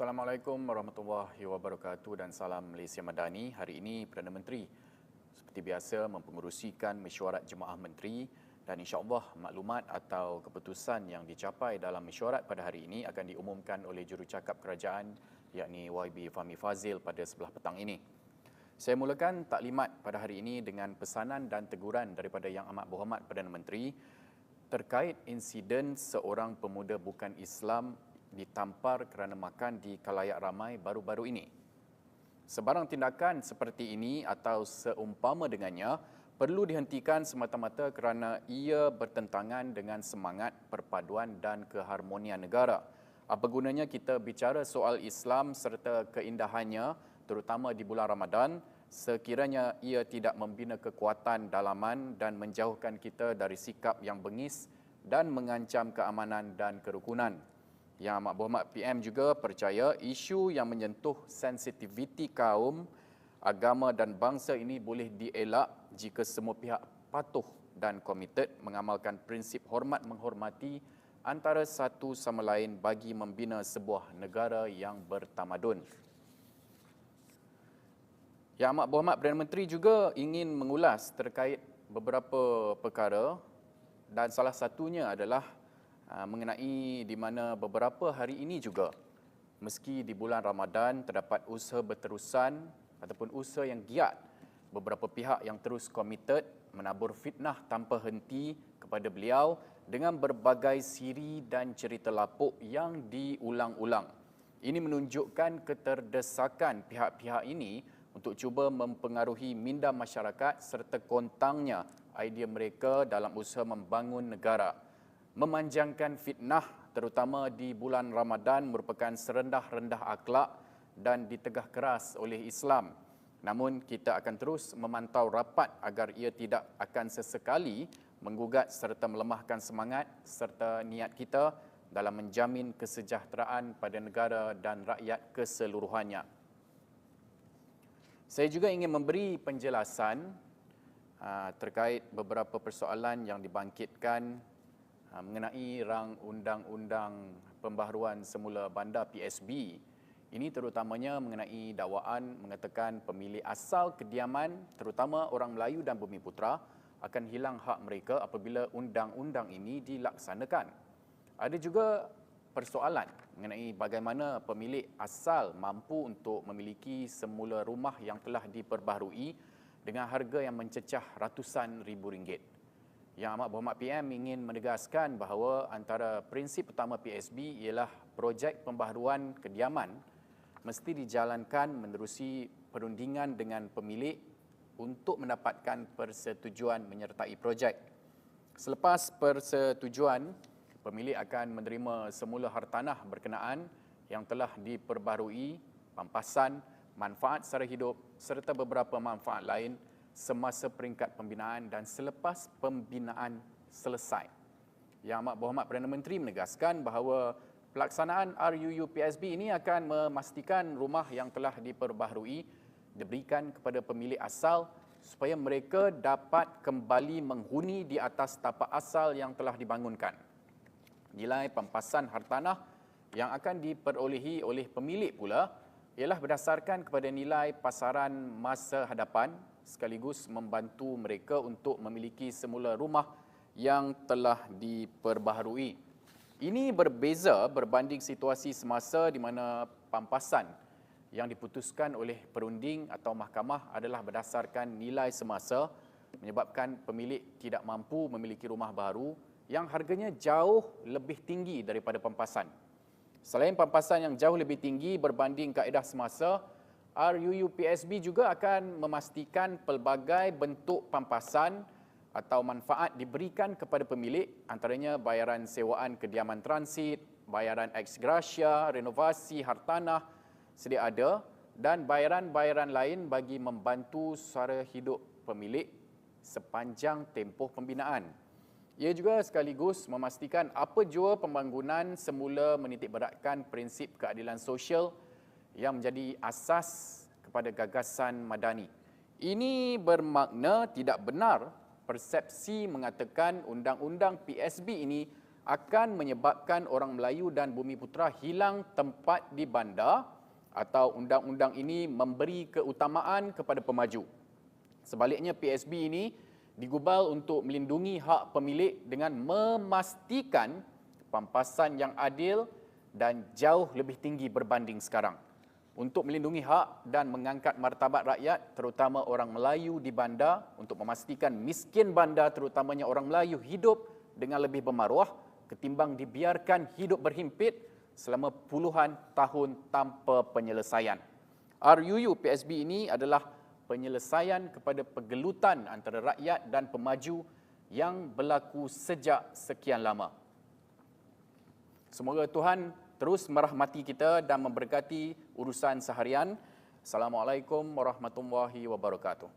Assalamualaikum warahmatullahi wabarakatuh dan salam Malaysia Madani. Hari ini Perdana Menteri seperti biasa mempengerusikan mesyuarat Jemaah Menteri dan insya-Allah maklumat atau keputusan yang dicapai dalam mesyuarat pada hari ini akan diumumkan oleh jurucakap kerajaan yakni YB Fahmi Fazil pada sebelah petang ini. Saya mulakan taklimat pada hari ini dengan pesanan dan teguran daripada Yang Amat Berhormat Perdana Menteri terkait insiden seorang pemuda bukan Islam ditampar kerana makan di kalayak ramai baru-baru ini. Sebarang tindakan seperti ini atau seumpama dengannya perlu dihentikan semata-mata kerana ia bertentangan dengan semangat perpaduan dan keharmonian negara. Apa gunanya kita bicara soal Islam serta keindahannya terutama di bulan Ramadan sekiranya ia tidak membina kekuatan dalaman dan menjauhkan kita dari sikap yang bengis dan mengancam keamanan dan kerukunan. Yang Amat Berhormat PM juga percaya isu yang menyentuh sensitiviti kaum, agama dan bangsa ini boleh dielak jika semua pihak patuh dan komited mengamalkan prinsip hormat menghormati antara satu sama lain bagi membina sebuah negara yang bertamadun. Yang Amat Berhormat Perdana Menteri juga ingin mengulas terkait beberapa perkara dan salah satunya adalah ah, mengenai di mana beberapa hari ini juga meski di bulan Ramadan terdapat usaha berterusan ataupun usaha yang giat beberapa pihak yang terus komited menabur fitnah tanpa henti kepada beliau dengan berbagai siri dan cerita lapuk yang diulang-ulang. Ini menunjukkan keterdesakan pihak-pihak ini untuk cuba mempengaruhi minda masyarakat serta kontangnya idea mereka dalam usaha membangun negara. Memanjangkan fitnah terutama di bulan Ramadan merupakan serendah-rendah akhlak dan ditegah keras oleh Islam. Namun kita akan terus memantau rapat agar ia tidak akan sesekali menggugat serta melemahkan semangat serta niat kita dalam menjamin kesejahteraan pada negara dan rakyat keseluruhannya. Saya juga ingin memberi penjelasan uh, terkait beberapa persoalan yang dibangkitkan mengenai rang undang-undang pembaharuan semula bandar PSB. Ini terutamanya mengenai dakwaan mengatakan pemilik asal kediaman terutama orang Melayu dan Bumi Putra akan hilang hak mereka apabila undang-undang ini dilaksanakan. Ada juga persoalan mengenai bagaimana pemilik asal mampu untuk memiliki semula rumah yang telah diperbaharui dengan harga yang mencecah ratusan ribu ringgit. Yang Amat Berhormat PM ingin menegaskan bahawa antara prinsip utama PSB ialah projek pembaharuan kediaman mesti dijalankan menerusi perundingan dengan pemilik untuk mendapatkan persetujuan menyertai projek. Selepas persetujuan, pemilik akan menerima semula hartanah berkenaan yang telah diperbarui, pampasan, manfaat secara hidup serta beberapa manfaat lain semasa peringkat pembinaan dan selepas pembinaan selesai. Yang Amat Berhormat Perdana Menteri menegaskan bahawa pelaksanaan RUU PSB ini akan memastikan rumah yang telah diperbaharui diberikan kepada pemilik asal supaya mereka dapat kembali menghuni di atas tapak asal yang telah dibangunkan nilai pampasan hartanah yang akan diperolehi oleh pemilik pula ialah berdasarkan kepada nilai pasaran masa hadapan sekaligus membantu mereka untuk memiliki semula rumah yang telah diperbaharui. Ini berbeza berbanding situasi semasa di mana pampasan yang diputuskan oleh perunding atau mahkamah adalah berdasarkan nilai semasa menyebabkan pemilik tidak mampu memiliki rumah baru yang harganya jauh lebih tinggi daripada pampasan. Selain pampasan yang jauh lebih tinggi berbanding kaedah semasa, RUU PSB juga akan memastikan pelbagai bentuk pampasan atau manfaat diberikan kepada pemilik antaranya bayaran sewaan kediaman transit, bayaran ex gratia, renovasi hartanah sedia ada dan bayaran-bayaran lain bagi membantu suara hidup pemilik sepanjang tempoh pembinaan. Ia juga sekaligus memastikan apa jua pembangunan semula menitikberatkan prinsip keadilan sosial yang menjadi asas kepada gagasan madani. Ini bermakna tidak benar persepsi mengatakan undang-undang PSB ini akan menyebabkan orang Melayu dan Bumi Putra hilang tempat di bandar atau undang-undang ini memberi keutamaan kepada pemaju. Sebaliknya PSB ini digubal untuk melindungi hak pemilik dengan memastikan pampasan yang adil dan jauh lebih tinggi berbanding sekarang. Untuk melindungi hak dan mengangkat martabat rakyat, terutama orang Melayu di bandar, untuk memastikan miskin bandar, terutamanya orang Melayu, hidup dengan lebih bermaruah ketimbang dibiarkan hidup berhimpit selama puluhan tahun tanpa penyelesaian. RUU PSB ini adalah penyelesaian kepada pergelutan antara rakyat dan pemaju yang berlaku sejak sekian lama. Semoga Tuhan terus merahmati kita dan memberkati urusan seharian. Assalamualaikum warahmatullahi wabarakatuh.